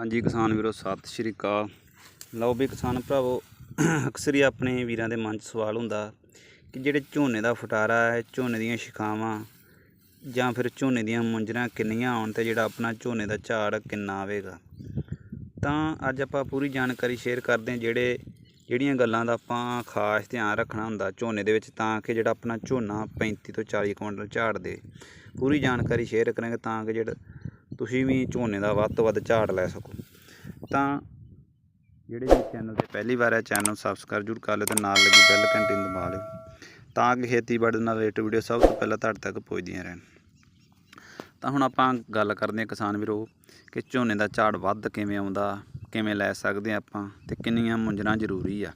ਹਾਂਜੀ ਕਿਸਾਨ ਵੀਰੋ, ਸਤਿ ਸ਼੍ਰੀ ਅਕਾਲ। ਲਓ ਵੀ ਕਿਸਾਨ ਭਰਾਵੋ, ਅਕਸਰ ਹੀ ਆਪਣੇ ਵੀਰਾਂ ਦੇ ਮਨ 'ਚ ਸਵਾਲ ਹੁੰਦਾ ਕਿ ਜਿਹੜੇ ਝੋਨੇ ਦਾ ਫਟਾਰਾ ਹੈ, ਝੋਨੇ ਦੀਆਂ ਸ਼ਿਖਾਵਾਂ ਜਾਂ ਫਿਰ ਝੋਨੇ ਦੀਆਂ ਮੁੰਜਰਾਂ ਕਿੰਨੀਆਂ ਆਉਣ ਤੇ ਜਿਹੜਾ ਆਪਣਾ ਝੋਨੇ ਦਾ ਝਾੜ ਕਿੰਨਾ ਆਵੇਗਾ। ਤਾਂ ਅੱਜ ਆਪਾਂ ਪੂਰੀ ਜਾਣਕਾਰੀ ਸ਼ੇਅਰ ਕਰਦੇ ਹਾਂ ਜਿਹੜੇ, ਜਿਹੜੀਆਂ ਗੱਲਾਂ ਦਾ ਆਪਾਂ ਖਾਸ ਧਿਆਨ ਰੱਖਣਾ ਹੁੰਦਾ ਝੋਨੇ ਦੇ ਵਿੱਚ ਤਾਂ ਕਿ ਜਿਹੜਾ ਆਪਣਾ ਝੋਨਾ 35 ਤੋਂ 40 ਕੁਇੰਟਲ ਝਾੜ ਦੇ। ਪੂਰੀ ਜਾਣਕਾਰੀ ਸ਼ੇਅਰ ਕਰਾਂਗੇ ਤਾਂ ਕਿ ਜਿਹੜਾ ਤੁਸੀਂ ਵੀ ਝੋਨੇ ਦਾ ਵੱਧ ਤੋਂ ਵੱਧ ਝਾੜ ਲੈ ਸਕੋ। ਤਾਂ ਜਿਹੜੇ ਵੀ ਚੈਨਲ ਤੇ ਪਹਿਲੀ ਵਾਰ ਹੈ ਚੈਨਲ ਸਬਸਕ੍ਰਾਈਬ ਜ਼ਰੂਰ ਕਰ ਲਿਓ ਤੇ ਨਾਲ ਲੱਗੀ ਬੈਲ ਘੰਟੀ ਨੂੰ ਦਬਾ ਲਿਓ। ਤਾਂ ਕਿ ਖੇਤੀਬਾੜੀ ਨਾਲ ਰਿਲੇਟਡ ਵੀਡੀਓ ਸਭ ਤੋਂ ਪਹਿਲਾਂ ਤੁਹਾਡੇ ਤੱਕ ਪਹੁੰਚਦੀਆਂ ਰਹਿਣ। ਤਾਂ ਹੁਣ ਆਪਾਂ ਗੱਲ ਕਰਦੇ ਹਾਂ ਕਿਸਾਨ ਵੀਰੋ ਕਿ ਝੋਨੇ ਦਾ ਝਾੜ ਵੱਧ ਕਿਵੇਂ ਆਉਂਦਾ, ਕਿਵੇਂ ਲੈ ਸਕਦੇ ਹਾਂ ਆਪਾਂ ਤੇ ਕਿੰਨੀਆਂ ਮੁੰਜਰਾਂ ਜ਼ਰੂਰੀ ਆ।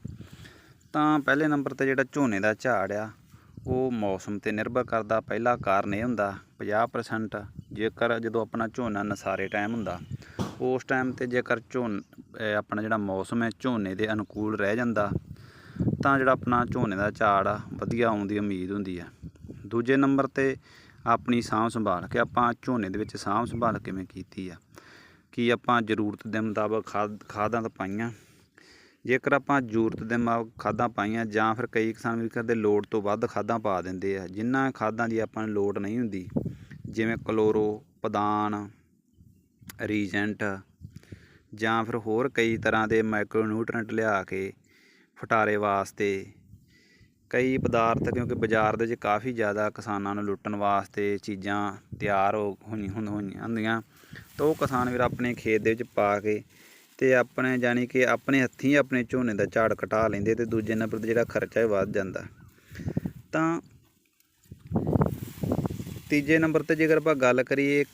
ਤਾਂ ਪਹਿਲੇ ਨੰਬਰ ਤੇ ਜਿਹੜਾ ਝੋਨੇ ਦਾ ਝਾੜ ਆ, ਉਹ ਮੌਸਮ ਤੇ ਨਿਰਭਰ ਕਰਦਾ। ਪਹਿਲਾ ਕਾਰਨ ਇਹ ਹੁੰਦਾ 50% ਜੇਕਰ ਜਦੋਂ ਆਪਣਾ ਝੋਨਾ ਨਸਾਰੇ ਟਾਈਮ ਹੁੰਦਾ, ਉਸ ਟਾਈਮ ਤੇ ਜੇਕਰ ਝੋਨ ਆਪਣਾ ਜਿਹੜਾ ਮੌਸਮ ਹੈ, ਝੋਨੇ ਦੇ ਅਨੁਕੂਲ ਰਹਿ ਜਾਂਦਾ, ਤਾਂ ਜਿਹੜਾ ਆਪਣਾ ਝੋਨੇ ਦਾ ਝਾੜ ਆ, ਵਧੀਆ ਆਉਣ ਦੀ ਉਮੀਦ ਹੁੰਦੀ ਆ ਦੂਜੇ ਨੰਬਰ ਤੇ ਆਪਣੀ ਸਾਂਭ ਸੰਭਾਲ, ਕਿ ਆਪਾਂ ਝੋਨੇ ਦੇ ਵਿੱਚ ਸਾਂਭ ਸੰਭਾਲ ਕਿਵੇਂ ਕੀਤੀ ਆ? ਕਿ ਆਪਾਂ ਜ਼ਰੂਰਤ ਦੇ ਮੁਤਾਬਕ ਖਾਦ, ਖਾਦਾਂ ਤਾਂ ਪਾਈਆਂ? ਜੇਕਰ ਆਪਾਂ ਜ਼ਰੂਰਤ ਦੇ ਮੁਤਾਬਕ ਖਾਦਾਂ ਪਾਈਆਂ, ਜਾਂ ਫਿਰ ਕਈ ਕਿਸਾਨ ਵੀ ਕਰਦੇ ਲੋੜ ਤੋਂ ਵੱਧ ਖਾਦਾਂ ਪਾ ਦਿੰਦੇ ਆ ਜਿਨ੍ਹਾਂ ਖਾਦਾਂ ਦੀ ਆਪਾਂ ਨੂੰ ਲੋੜ ਨਹੀਂ ਹੁੰਦੀ ਜਿਵੇਂ ਕਲੋਰੋ, ਪਦਾਨ, ਰੀਜੈਂਟ ਜਾਂ ਫਿਰ ਹੋਰ ਕਈ ਤਰ੍ਹਾਂ ਦੇ ਮਾਈਕਰੋ ਨਿਊਟ੍ਰੈਂਟ ਲਿਆ ਕੇ ਫਟਾਰੇ ਵਾਸਤੇ। ਕਈ ਪਦਾਰਥ ਕਿਉਂਕਿ ਬਾਜ਼ਾਰ ਦੇ ਵਿੱਚ ਕਾਫੀ ਜ਼ਿਆਦਾ ਕਿਸਾਨਾਂ ਨੂੰ ਲੁੱਟਣ ਵਾਸਤੇ ਚੀਜ਼ਾਂ ਤਿਆਰ ਹੋ ਹੋਈਆਂ ਹੁੰਦ- ਹੋਈਆਂ ਹੁੰਦੀਆਂ। ਤਾਂ ਉਹ ਕਿਸਾਨ ਵੀਰ ਆਪਣੇ ਖੇਤ ਦੇ ਵਿੱਚ ਪਾ ਕੇ ਤੇ ਆਪਣੇ ਜਾਣੀ ਕਿ ਆਪਣੇ ਹੱਥੀਂ ਆਪਣੇ ਝੋਨੇ ਦਾ ਝਾੜ ਘਟਾ ਲੈਂਦੇ ਤੇ ਦੂਜੇ ਨੰਬਰ ਤੇ ਜਿਹੜਾ ਖਰਚਾ ਹੈ ਵੱਧ ਜਾਂਦਾ। ਤਾਂ ਤੀਜੇ ਨੰਬਰ ਤੇ ਜੇਕਰ ਆਪਾਂ ਗੱਲ ਕਰੀਏ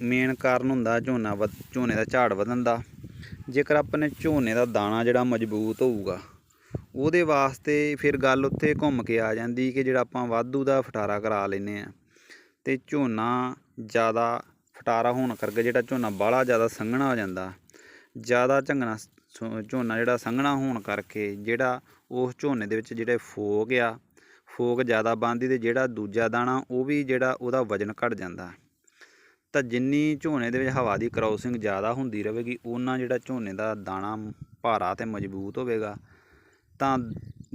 ਮੇਨ ਕਾਰਨ ਹੁੰਦਾ ਝੋਨਾ ਵਧ, ਝੋਨੇ ਦਾ ਝਾੜ ਵਧਣ ਦਾ। ਜੇਕਰ ਆਪਣੇ ਝੋਨੇ ਦਾ ਦਾਣਾ ਜਿਹੜਾ ਮਜ਼ਬੂਤ ਹੋਊਗਾ, ਉਹਦੇ ਵਾਸਤੇ ਫਿਰ ਗੱਲ ਉੱਥੇ ਘੁੰਮ ਕੇ ਆ ਜਾਂਦੀ ਕਿ ਜਿਹੜਾ ਆਪਾਂ ਵਾਧੂ ਦਾ ਫਟਾਰਾ ਕਰਾ ਲੈਨੇ ਆ ਤੇ ਝੋਨਾ ਜ਼ਿਆਦਾ ਫਟਾਰਾ ਹੋਣ ਕਰਕੇ ਜਿਹੜਾ ਝੋਨਾ ਬਾਹਲਾ ਜ਼ਿਆਦਾ ਸੰਘਣਾ ਹੋ ਜਾਂਦਾ। ਜ਼ਿਆਦਾ ਝੰਗਣਾ ਸੋ- ਝੋਨਾ ਜਿਹੜਾ ਸੰਘਣਾ ਹੋਣ ਕਰਕੇ ਜਿਹੜਾ ਉਸ ਝੋਨੇ ਦੇ ਵਿੱਚ ਜਿਹੜੇ ਫੋਗ ਆ ਫੋਕ ਜ਼ਿਆਦਾ ਬਣਦੀ ਤੇ ਜਿਹੜਾ ਦੂਜਾ ਦਾਣਾ ਉਹ ਵੀ ਜਿਹੜਾ ਉਹਦਾ ਵਜਨ ਘਟ ਜਾਂਦਾ। ਤਾਂ ਜਿੰਨੀ ਝੋਨੇ ਦੇ ਵਿੱਚ ਹਵਾ ਦੀ ਕ੍ਰਾਸਿੰਗ ਜ਼ਿਆਦਾ ਹੁੰਦੀ ਰਹੇਗੀ ਉਹਨਾਂ ਜਿਹੜਾ ਝੋਨੇ ਦਾ ਦਾਣਾ ਭਾਰਾ ਤੇ ਮਜ਼ਬੂਤ ਹੋਵੇਗਾ, ਤਾਂ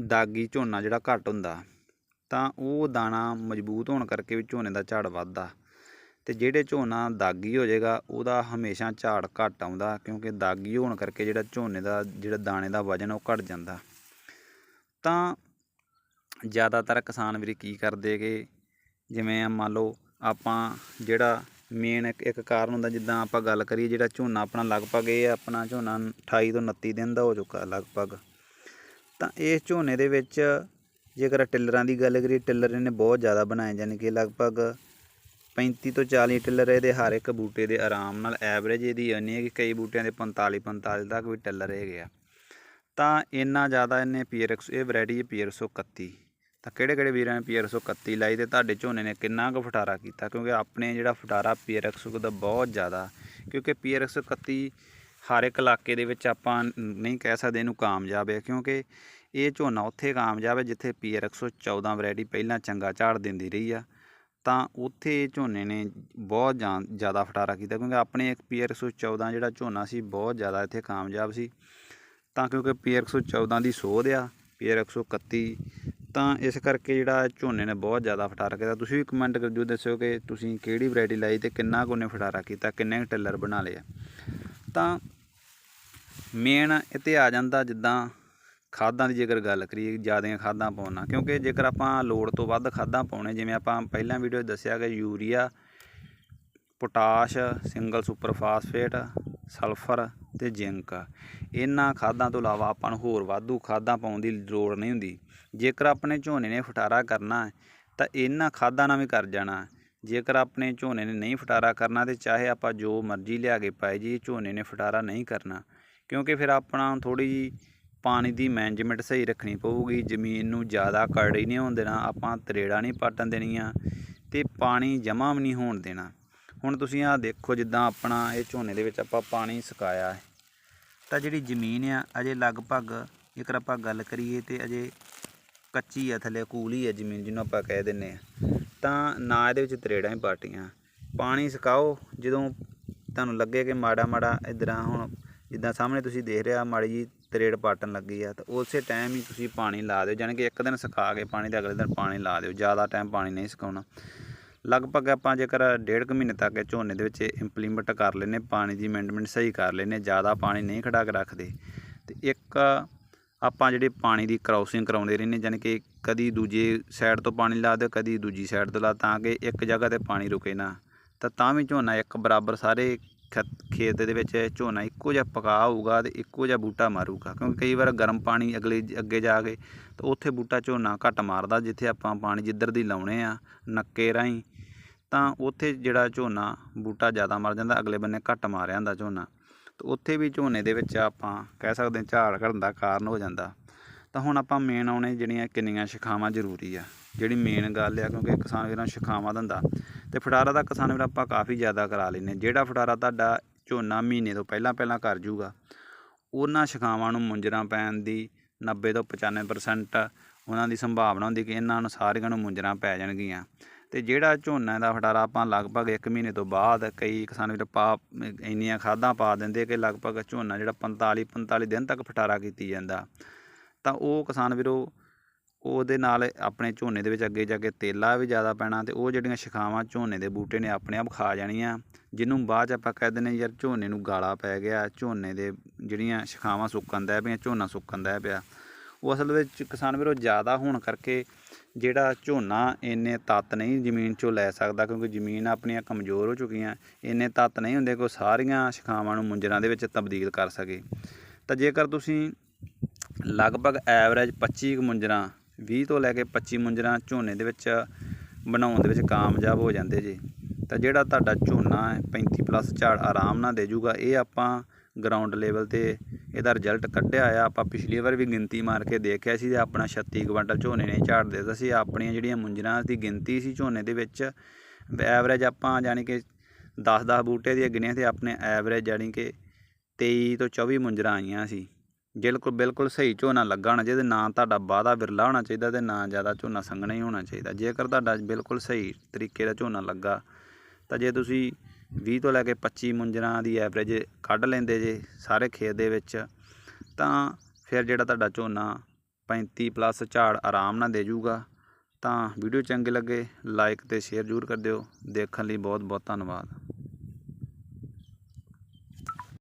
ਦਾਗੀ ਝੋਨਾ ਜਿਹੜਾ ਘੱਟ ਹੁੰਦਾ। ਤਾਂ ਉਹ ਦਾਣਾ ਮਜ਼ਬੂਤ ਹੋਣ ਕਰਕੇ ਵੀ ਝੋਨੇ ਦਾ ਝਾੜ ਵੱਧਦਾ। ਤੇ ਜਿਹੜੇ ਝੋਨਾ ਦਾਗੀ ਹੋ ਜਾਏਗਾ, ਉਹਦਾ ਹਮੇਸ਼ਾ ਝਾੜ ਘੱਟ ਆਉਂਦਾ, ਕਿਉਂਕਿ ਦਾਗੀ ਹੋਣ ਕਰਕੇ ਜਿਹੜਾ ਝੋਨੇ ਦਾ, ਜਿਹੜਾ ਦਾਣੇ ਦਾ ਵਜਨ ਉਹ ਘਟ ਜਾਂਦਾ। ਤਾਂ ਜ਼ਿਆਦਾਤਰ ਕਿਸਾਨ ਵੀਰ ਕੀ ਕਰਦੇ ਕਿ ਜਿਵੇਂ ਮੰਨ ਲਓ ਆਪਾਂ ਜਿਹੜਾ ਮੇਨ ਇੱਕ ਇੱਕ ਕਾਰਨ ਹੁੰਦਾ ਜਿੱਦਾਂ ਆਪਾਂ ਗੱਲ ਕਰੀਏ ਜਿਹੜਾ ਝੋਨਾ ਆਪਣਾ ਲਗਭਗ ਇਹ ਆਪਣਾ ਝੋਨਾ 28 ਤੋਂ 29 ਦਿਨ ਦਾ ਹੋ ਚੁੱਕਾ ਲਗਭਗ। ਤਾਂ ਇਸ ਝੋਨੇ ਦੇ ਵਿੱਚ ਜੇਕਰ ਟਿੱਲਰਾਂ ਦੀ ਗੱਲ ਕਰੀਏ, ਟਿੱਲਰ ਇਹਨੇ ਬਹੁਤ ਜ਼ਿਆਦਾ ਬਣਾਏ ਯਾਨੀ ਕਿ ਲਗਭਗ 35 ਤੋਂ 40 ਟਿੱਲਰ ਇਹਦੇ ਹਰ ਇੱਕ ਬੂਟੇ ਦੇ ਆਰਾਮ ਨਾਲ ਐਵਰੇਜ ਇਹਦੀ ਇੰਨੀ ਹੈ ਕਿ ਕਈ ਬੂਟਿਆਂ ਦੇ 45 45 ਤੱਕ ਵੀ ਟਿੱਲਰ ਹੈਗੇ ਆ। ਤਾਂ ਇੰਨਾ ਜ਼ਿਆਦਾ ਇਹਨੇ ਪੀਆਰ ਇਹ ਵੈਰਾਈਟੀ ਹੈ ਪੀਆਰ 131 ਤਾਂ ਕਿਹੜੇ ਕਿਹੜੇ ਵੀਰਾਂ ਨੇ ਪੀਆਰ 131 ਲਾਈ ਤੇ ਤੁਹਾਡੇ ਝੋਨੇ ਨੇ ਕਿੰਨਾ ਕੁ ਫਟਾਰਾ ਕੀਤਾ? ਕਿਉਂਕਿ ਆਪਣੇ ਜਿਹੜਾ ਫਟਾਰਾ ਪੀਆਰ 100 ਦਾ ਬਹੁਤ ਜ਼ਿਆਦਾ। ਕਿਉਂਕਿ ਪੀਆਰ 131 ਹਰ ਇੱਕ ਇਲਾਕੇ ਦੇ ਵਿੱਚ ਆਪਾਂ ਨਹੀਂ ਕਹਿ ਸਕਦੇ ਇਹਨੂੰ ਕਾਮਯਾਬ ਹੈ, ਕਿਉਂਕਿ ਇਹ ਝੋਨਾ ਉੱਥੇ ਕਾਮਯਾਬ ਹੈ ਜਿੱਥੇ ਪੀਆਰ 114 ਵੈਰਾਈਟੀ ਪਹਿਲਾਂ ਚੰਗਾ ਝਾੜ ਦਿੰਦੀ ਰਹੀ ਆ। ਤਾਂ ਉੱਥੇ ਝੋਨੇ ਨੇ ਬਹੁਤ ਜਾਂ- ਜ਼ਿਆਦਾ ਫਟਾਰਾ ਕੀਤਾ, ਕਿਉਂਕਿ ਆਪਣੇ ਇੱਕ ਪੀਆਰ 114 ਜਿਹੜਾ ਝੋਨਾ ਸੀ ਬਹੁਤ ਜ਼ਿਆਦਾ ਇੱਥੇ ਕਾਮਯਾਬ ਸੀ। ਤਾਂ ਕਿਉਂਕਿ ਪੀਆਰ 114 ਦੀ ਸੋਧ ਆ ਪੀਆਰ 131 ਤਾਂ ਇਸ ਕਰਕੇ ਜਿਹੜਾ ਝੋਨੇ ਨੇ ਬਹੁਤ ਜ਼ਿਆਦਾ ਫਟਾਰਾ ਕੀਤਾ। ਤੁਸੀਂ ਵੀ ਕਮੈਂਟ ਕਰ ਜੂ ਦੱਸਿਓ ਕਿ ਤੁਸੀਂ ਕਿਹੜੀ ਵੈਰਾਈਟੀ ਲਾਈ ਤੇ ਕਿੰਨਾ ਕੁ ਉਹਨੇ ਫਟਾਰਾ ਕੀਤਾ, ਕਿੰਨੇ ਕੁ ਟਿੱਲਰ ਬਣਾ ਲਏ ਤਾਂ ਮੇਨ ਇੱਥੇ ਆ ਜਾਂਦਾ ਜਿੱਦਾਂ ਖਾਦਾਂ ਦੀ ਜੇਕਰ ਗੱਲ ਕਰੀਏ, ਜ਼ਿਆਦੀਆਂ ਖਾਦਾਂ ਪਾਉਣਾ ਕਿਉਂਕਿ ਜੇਕਰ ਆਪਾਂ ਲੋੜ ਤੋਂ ਵੱਧ ਖਾਦਾਂ ਪਾਉਣੇ, ਜਿਵੇਂ ਆਪਾਂ ਪਹਿਲਾਂ ਵੀਡੀਓ 'ਚ ਦੱਸਿਆ ਕਿ urea, potash, single super phosphate, sulphur ਤੇ ਜ਼ਿੰਕ। ਇਹਨਾਂ ਖਾਦਾਂ ਤੋਂ ਇਲਾਵਾ ਆਪਾਂ ਨੂੰ ਹੋਰ ਵਾਧੂ ਖਾਦਾਂ ਪਾਉਣ ਦੀ ਲੋੜ ਨਹੀਂ ਹੁੰਦੀ। ਜੇਕਰ ਆਪਣੇ ਝੋਨੇ ਨੇ ਫਟਾਰਾ ਕਰਨਾ ਤਾਂ ਇਹਨਾਂ ਖਾਦਾਂ ਨਾਲ ਵੀ ਕਰ ਜਾਣਾ ਜੇਕਰ ਆਪਣੇ ਝੋਨੇ ਨੇ ਨਹੀਂ ਫਟਾਰਾ ਕਰਨਾ, ਤੇ ਚਾਹੇ ਆਪਾਂ ਜੋ ਮਰਜ਼ੀ ਲਿਆ ਕੇ ਪਾਏ ਜੀ ਝੋਨੇ ਨੇ ਫਟਾਰਾ ਨਹੀਂ ਕਰਨਾ। ਕਿਉਂਕਿ ਫਿਰ ਆਪਣਾ ਥੋੜੀ ਜੀ ਪਾਣੀ ਦੀ ਮੈਨੇਜਮੈਂਟ ਸਹੀ ਰੱਖਣੀ ਪਊਗੀ, ਜ਼ਮੀਨ ਨੂੰ ਜ਼ਿਆਦਾ ਕੜੀ ਨਹੀਂ ਹੋਣ ਦੇਣਾ, ਆਪਾਂ ਤਰੇੜਾ ਨਹੀਂ ਪਾਟਣ ਦੇਣੀਆਂ, ਤੇ ਪਾਣੀ ਜਮ੍ਹਾਂ ਵੀ ਨਹੀਂ ਹੋਣ ਦੇਣਾ। ਹੁਣ ਤੁਸੀਂ ਆਹ ਦੇਖੋ ਜਿੱਦਾਂ ਆਪਣਾ ਇਹ ਝੋਨੇ ਦੇ ਵਿੱਚ ਆਪਾਂ ਪਾਣੀ ਸੁਕਾਇਆ ਹੈ। ਤਾਂ ਜਿਹੜੀ ਜ਼ਮੀਨ ਆ, ਅਜੇ ਲਗਭਗ ਜੇਕਰ ਆਪਾਂ ਗੱਲ ਕਰੀਏ ਤੇ ਅਜੇ ਕੱਚੀ ਆ, ਥੱਲੇ ਕੂਲੀ ਆ ਜ਼ਮੀਨ ਜਿਹਨੂੰ ਆਪਾਂ ਕਹਿ ਦਿੰਨੇ ਆ। ਤਾਂ ਨਾ ਇਹਦੇ ਵਿੱਚ ਤਰੇੜਾਂ ਹੀ ਪਾਟੀਆਂ। ਪਾਣੀ ਸੁਕਾਓ, ਜਦੋਂ ਤੁਹਾਨੂੰ ਲੱਗੇ ਕਿ ਮਾੜਾ ਮਾੜਾ ਇਦਾਂ ਹੁਣ ਜਿੱਦਾਂ ਸਾਹਮਣੇ ਤੁਸੀਂ ਦੇਖ ਰਿਹਾ ਮਾੜੀ ਜੀ ਤਰੇੜ ਪਾਟਣ ਲੱਗੀ ਆ, ਤਾਂ ਉਸੇ ਟਾਈਮ ਹੀ ਤੁਸੀਂ ਪਾਣੀ ਲਾ ਦਿਓ। ਜਾਣੀ ਕਿ ਇੱਕ ਦਿਨ ਸੁਕਾ ਕੇ ਪਾਣੀ ਤੇ ਅਗਲੇ ਦਿਨ ਪਾਣੀ ਲਾ ਦਿਓ। ਜ਼ਿਆਦਾ ਟਾਈਮ ਪਾਣੀ ਨਹੀਂ ਸੁਕਾਉਣਾ। ਲਗਭਗ ਆਪਾਂ ਜੇਕਰ ਡੇਢ ਕੁ ਮਹੀਨੇ ਤੱਕ ਝੋਨੇ ਦੇ ਵਿੱਚ ਇੰਪਲੀਮੈਂਟ ਕਰ ਲੈਨੇ ਪਾਣੀ ਦੀ ਮੈਨੇਜਮੈਂਟ ਸਹੀ ਕਰ ਲੈਨੇ ਜ਼ਿਆਦਾ ਪਾਣੀ ਨਹੀਂ ਖੜਾ ਕੇ ਰੱਖਦੇ। ਤੇ ਇੱਕ ਆਪਾਂ ਜਿਹੜੇ ਪਾਣੀ ਦੀ ਕਰਾਉਸਿੰਗ ਕਰਾਉਂਦੇ ਰਹਿੰਦੇ ਜਾਣੀ ਕਿ ਕਦੀ ਦੂਜੇ ਸਾਈਡ ਤੋਂ ਪਾਣੀ ਲਾ ਦਿਓ, ਕਦੀ ਦੂਜੀ ਸਾਈਡ ਤੋਂ ਲਾ ਤਾਂ ਕਿ ਇੱਕ ਜਗ੍ਹਾ ਤੇ ਪਾਣੀ ਰੁਕੇ ਨਾ। ਤਾਂ ਤਾਂ ਵੀ ਝੋਨਾ ਇੱਕ ਬਰਾਬਰ ਸਾਰੇ ਖੇਤ- ਖੇਤ ਦੇ ਵਿੱਚ ਝੋਨਾ ਇੱਕੋ ਜਿਹਾ ਪਕਾ ਹੋਊਗਾ ਤੇ ਇੱਕੋ ਜਿਹਾ ਬੂਟਾ ਮਾਰੂਗਾ, ਕਿਉਂਕਿ ਕਈ ਵਾਰ ਗਰਮ ਪਾਣੀ ਅਗਲੇ ਅੱਗੇ ਜਾ ਕੇ ਤਾਂ ਉੱਥੇ ਬੂਟਾ ਝੋਨਾ ਘੱਟ ਮਾਰਦਾ, ਜਿੱਥੇ ਆਪਾਂ ਪਾਣੀ ਜਿੱਧਰ ਦੀ ਲਾਉਣੇ ਆ, ਨੱਕੇ ਰਾਹੀਂ, ਤਾਂ ਉੱਥੇ ਜਿਹੜਾ ਝੋਨਾ ਬੂਟਾ ਜ਼ਿਆਦਾ ਮਰ ਜਾਂਦਾ, ਅਗਲੇ ਬੰਨੇ ਘੱਟ ਮਾਰਿਆ ਹੁੰਦਾ ਝੋਨਾ। ਤਾਂ ਉੱਥੇ ਵੀ ਝੋਨੇ ਦੇ ਵਿੱਚ ਆਪਾਂ ਕਹਿ ਸਕਦੇ ਹਾਂ ਝਾੜ ਘਟਣ ਦਾ ਕਾਰਨ ਹੋ ਜਾਂਦਾ। ਤਾਂ ਹੁਣ ਆਪਾਂ ਮੇਨ ਆਉਣੇ ਜਿਹੜੀਆਂ ਕਿੰਨੀਆਂ ਸ਼ਿਖਾਵਾਂ ਜ਼ਰੂਰੀ ਆ। ਜਿਹੜੀ ਮੇਨ ਗੱਲ ਆ ਕਿਉਂਕਿ ਕਿਸਾਨ ਵੀਰਾਂ ਨੂੰ ਸ਼ਿਖਾਵਾਂ ਦਿੰਦਾ। ਤੇ ਫਟਾਰਾ ਦਾ ਕਿਸਾਨ ਵੀਰ ਆਪਾਂ ਕਾਫੀ ਜ਼ਿਆਦਾ ਕਰਾ ਲੈਨੇ ਜਿਹੜਾ ਫਟਾਰਾ ਤੁਹਾਡਾ ਝੋਨਾ ਮਹੀਨੇ ਤੋਂ ਪਹਿਲਾਂ ਪਹਿਲਾਂ ਕਰ ਜੂਗਾ ਉਹਨਾਂ ਸ਼ਿਖਾਵਾਂ ਨੂੰ ਮੁੰਜਰਾ ਪੈਣ ਦੀ 90 ਤੋਂ 95% ਉਹਨਾਂ ਦੀ ਸੰਭਾਵਨਾ ਹੁੰਦੀ ਕਿ ਇਹਨਾਂ ਨੂੰ ਸਾਰੀਆਂ ਨੂੰ ਮੁੰਜਰਾ ਪੈ ਜਾਣਗੀਆਂ। ਤੇ ਜਿਹੜਾ ਝੋਨਾ ਦਾ ਫਟਾਰਾ ਆਪਾਂ ਲਗਭਗ 1 ਮਹੀਨੇ ਤੋਂ ਬਾਅਦ ਕਈ ਕਿਸਾਨ ਵੀਰ ਪਾ, ਇੰਨੀਆਂ ਖਾਦਾਂ ਪਾ ਦਿੰਦੇ ਕਿ ਲਗਭਗ ਝੋਨਾ ਜਿਹੜਾ 45 45 ਦਿਨ ਤੱਕ ਫਟਾਰਾ ਕੀਤੀ ਜਾਂਦਾ। ਤਾਂ ਉਹ ਕਿਸਾਨ ਵੀਰੋ, ਉਹਦੇ ਨਾਲ ਆਪਣੇ ਝੋਨੇ ਦੇ ਵਿੱਚ ਅੱਗੇ ਜਾ ਕੇ ਤੇਲਾ ਵੀ ਜ਼ਿਆਦਾ ਪੈਣਾ ਤੇ ਉਹ ਜਿਹੜੀਆਂ ਸ਼ਿਖਾਵਾਂ ਝੋਨੇ ਦੇ ਬੂਟੇ ਨੇ ਆਪਣੇ ਆਪ ਖਾ ਜਾਣੀਆਂ, ਜਿਹਨੂੰ ਬਾਅਦ ਚ ਆਪਾਂ ਕਹਿ ਦਿੰਦੇ ਯਾਰ ਝੋਨੇ ਨੂੰ ਗਾਲਾ ਪੈ ਗਿਆ, ਝੋਨੇ ਦੇ ਜਿਹੜੀਆਂ ਸ਼ਿਖਾਵਾਂ ਸੁੱਕਣ ਦਾ ਪਿਆ ਝੋਨਾ ਸੁੱਕਣ ਦਾ ਪਿਆ। ਉਹ ਅਸਲ ਵਿੱਚ ਕਿਸਾਨ ਵੀਰੋ ਜ਼ਿਆਦਾ ਹੋਣ ਕਰਕੇ ਜਿਹੜਾ ਝੋਨਾ ਇੰਨੇ ਤੱਤ ਨਹੀਂ ਜ਼ਮੀਨ 'ਚੋਂ ਲੈ ਸਕਦਾ ਕਿਉਂਕਿ ਜ਼ਮੀਨ ਆਪਣੀਆਂ ਕਮਜ਼ੋਰ ਹੋ ਚੁੱਕੀਆਂ, ਇੰਨੇ ਤੱਤ ਨਹੀਂ ਹੁੰਦੇ ਕਿ ਉਹ ਸਾਰੀਆਂ ਸ਼ਿਖਾਵਾਂ ਨੂੰ ਮੁੰਜਰਾਂ ਦੇ ਵਿੱਚ ਤਬਦੀਲ ਕਰ ਸਕੇ। ਤਾਂ ਜੇਕਰ ਤੁਸੀਂ ਲਗਭਗ ਐਵਰੇਜ 25 ਕੁ ਮੁੰਜਰਾਂ 20 ਤੋਂ ਲੈ ਕੇ 25 ਮੁੰਜਰਾਂ ਝੋਨੇ ਦੇ ਵਿੱਚ ਬਣਾਉਣ ਦੇ ਵਿੱਚ ਕਾਮਯਾਬ ਹੋ ਜਾਂਦੇ ਜੇ, ਤਾਂ ਜਿਹੜਾ ਤੁਹਾਡਾ ਝੋਨਾ ਹੈ 35 ਪਲੱਸ ਝਾੜ ਆਰਾਮ ਨਾਲ ਦੇ ਜੂਗਾ, ਇਹ ਆਪਾਂ ਗਰਾਊਂਡ ਲੈਵਲ ਤੇ ਇਹਦਾ ਰਿਜ਼ਲਟ ਕੱਢਿਆ ਆ। ਆਪਾਂ ਪਿਛਲੀ ਵਾਰ ਵੀ ਗਿਣਤੀ ਮਾਰ ਕੇ ਦੇਖਿਆ ਸੀ ਤੇ ਆਪਣਾ 36 ਕੁਇੰਟਲ ਝੋਨੇ ਨੇ ਝਾੜ ਦੇ ਦਿੱਤਾ ਸੀ। ਆਪਣੀਆਂ ਜਿਹੜੀਆਂ ਮੁੰਜਰਾਂ ਦੀ ਗਿਣਤੀ ਸੀ ਝੋਨੇ ਦੇ ਵਿੱਚ ਐਵਰੇਜ ਆਪਾਂ ਯਾਨੀ ਕਿ 10-10 ਬੂਟੇ ਦੀਆਂ ਗਿਣੀਆਂ ਤੇ ਆਪਣੇ ਐਵਰੇਜ ਯਾਨੀ ਕਿ 23 ਤੋਂ 24 ਮੁੰਜਰਾਂ ਆਈਆਂ ਸੀ। ਬਿਲਕੁਲ ਬਿਲਕੁਲ ਸਹੀ ਝੋਨਾ ਲੱਗਾ ਹੋਣਾ ਚਾਹੀਦਾ, ਨਾ ਤੁਹਾਡਾ ਵਾਧਾ ਵਿਰਲਾ ਹੋਣਾ ਚਾਹੀਦਾ ਤੇ ਨਾ ਜ਼ਿਆਦਾ ਝੋਨਾ ਸੰਘਣਾ ਹੀ ਹੋਣਾ ਚਾਹੀਦਾ। ਜੇਕਰ ਤੁਹਾਡਾ ਬਿਲਕੁਲ ਸਹੀ ਤਰੀਕੇ ਦਾ ਝੋਨਾ ਲੱਗਾ, ਤਾਂ ਜੇ ਤੁਸੀਂ 20 ਤੋਂ ਲੈ ਕੇ 25 ਮੁੰਜਰਾਂ ਦੀ ਐਵਰੇਜ ਕੱਢ ਲੈਂਦੇ ਜੇ ਸਾਰੇ ਖੇਤ ਦੇ ਵਿੱਚ, ਤਾਂ ਫਿਰ ਜਿਹੜਾ ਤੁਹਾਡਾ ਝੋਨਾ 35 ਪਲੱਸ ਝਾੜ ਆਰਾਮ ਨਾਲ ਦੇ ਜੂਗਾ। ਤਾਂ ਵੀਡੀਓ ਚੰਗੀ ਲੱਗੇ ਲਾਈਕ ਤੇ ਸ਼ੇਅਰ ਜ਼ਰੂਰ ਕਰ ਦਿਓ। ਦੇਖਣ ਲਈ ਬਹੁਤ ਬਹੁਤ ਧੰਨਵਾਦ।